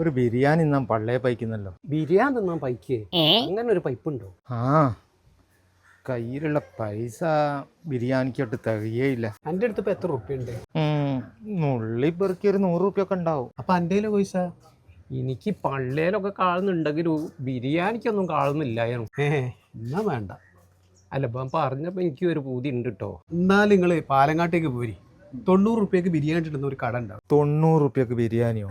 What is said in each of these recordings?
ഒരു ബിരിയാണി നാം പള്ളയെ പൈക്കുന്നല്ലോ. ബിരിയാണി തിന്നാൻ പൈക്കേ? അങ്ങനെ ഒരു പൈപ്പുണ്ടോ? ആ. കയ്യിലുള്ള പൈസ ബിരിയാണിക്കോട്ട് തികയേയില്ല. എന്റെ അടുത്ത് ഇപ്പൊ എത്ര റുപ്യ ഉണ്ട് നുള്ളി പെറുക്കി ഒരു നൂറ് റുപ്യ ഒക്കെ ഉണ്ടാവും. അപ്പൊ എന്റെ പൈസ? എനിക്ക് പള്ളേലൊക്കെ കാണുന്നുണ്ടെങ്കിലും ബിരിയാണിക്കൊന്നും കാണുന്നില്ലായിരുന്നു ഏ എന്നാ വേണ്ട. അല്ല ഇപ്പം പറഞ്ഞപ്പോൾ എനിക്ക് ഒരു പൂതി ഉണ്ട് കേട്ടോ എന്നാലും നിങ്ങൾ പാലങ്ങാട്ടേക്ക് പോരി. തൊണ്ണൂറ് റുപ്യക്ക് ബിരിയാണി ഇടുന്ന ഒരു കട ഉണ്ടാവും. തൊണ്ണൂറ് റുപ്യക്ക് ബിരിയാണിയോ?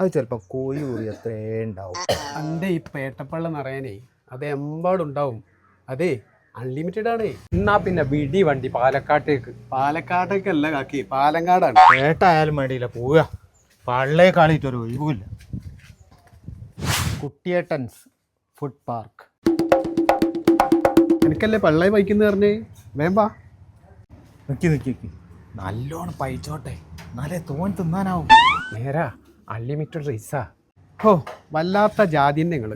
അത് ചിലപ്പോൾ കോഴി കൂടി എത്രേ ഉണ്ടാവും. എന്റെ ഈ പേട്ടപ്പള്ള നിറയാനേ അത് എമ്പാടുണ്ടാവും അതെ അൺലിമിറ്റഡ് ആണ്. എന്നാ പിന്നെ വിടി വണ്ടി പാലക്കാട്ടേക്ക്. പാലക്കാട്ടേക്കല്ല കാക്കി പാലങ്ങാടാണ്. പേട്ടായാലും വേണ്ടിയില്ല പോവുക. പള്ളേ കാളിയിട്ടൊരു ഒഴിവില്ല കുട്ടിയേട്ടൻസ് ഫുഡ് പാർക്ക് എനിക്കല്ലേ പള്ളേ വയ്ക്കുന്ന പറഞ്ഞേ? വേമ്പാ നിൽക്കി നിൽക്കി നിൽക്കി നല്ലോണം പൈച്ചോട്ടെ എന്നാലേ തോൻ തിന്നാനാവും. നേരാ. അൺലിമിറ്റഡ് റൈസാ ഓ വല്ലാത്ത ജാതി നിങ്ങൾ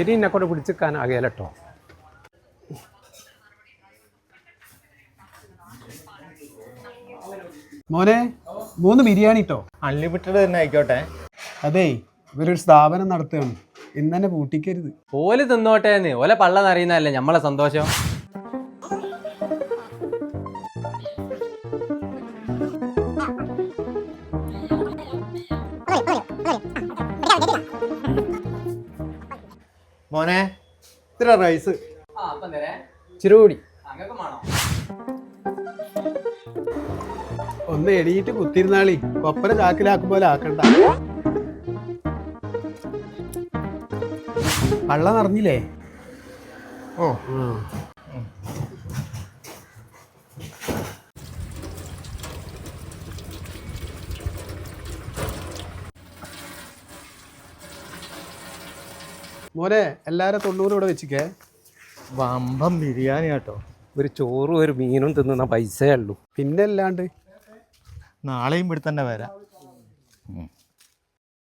ഇനി എന്നെ കൊണ്ട് പിടിച്ചിക്കാൻ ആകേലട്ടോ മോനെ മൂന്ന് ബിരിയാണി കേട്ടോ അൺലിമിറ്റഡ് തന്നെ ആയിക്കോട്ടെ. അതേ ഇവരൊരു സ്ഥാപനം നടത്തുകയാണ്. ഇന്നെ തന്നെ പൂട്ടിക്കരുത്. ഓൽ തിന്നോട്ടേന്ന്. ഓലെ പള്ള നിറയുന്നതല്ലേ നമ്മളെ സന്തോഷം? മോനെ ഇത്ര റൈസ് ചിരുകൂടി കൂടി ഒന്ന് എടിയിട്ട് കുത്തിരുന്നാളി. കൊപ്പര ചാക്കിലാക്കും പോലെ ആക്കണ്ട. പള്ള നിറഞ്ഞില്ലേ? ഓ മോനെ എല്ലാരും തൊണ്ണൂറ് ഇവിടെ വെച്ചിക്കേ. വമ്പം ബിരിയാണി കേട്ടോ ഒരു ചോറും ഒരു മീനും തിന്നുന്ന പൈസയേ ഉള്ളൂ. പിന്നെ അല്ലാണ്ട് നാളെയും ഇവിടെ തന്നെ വരാം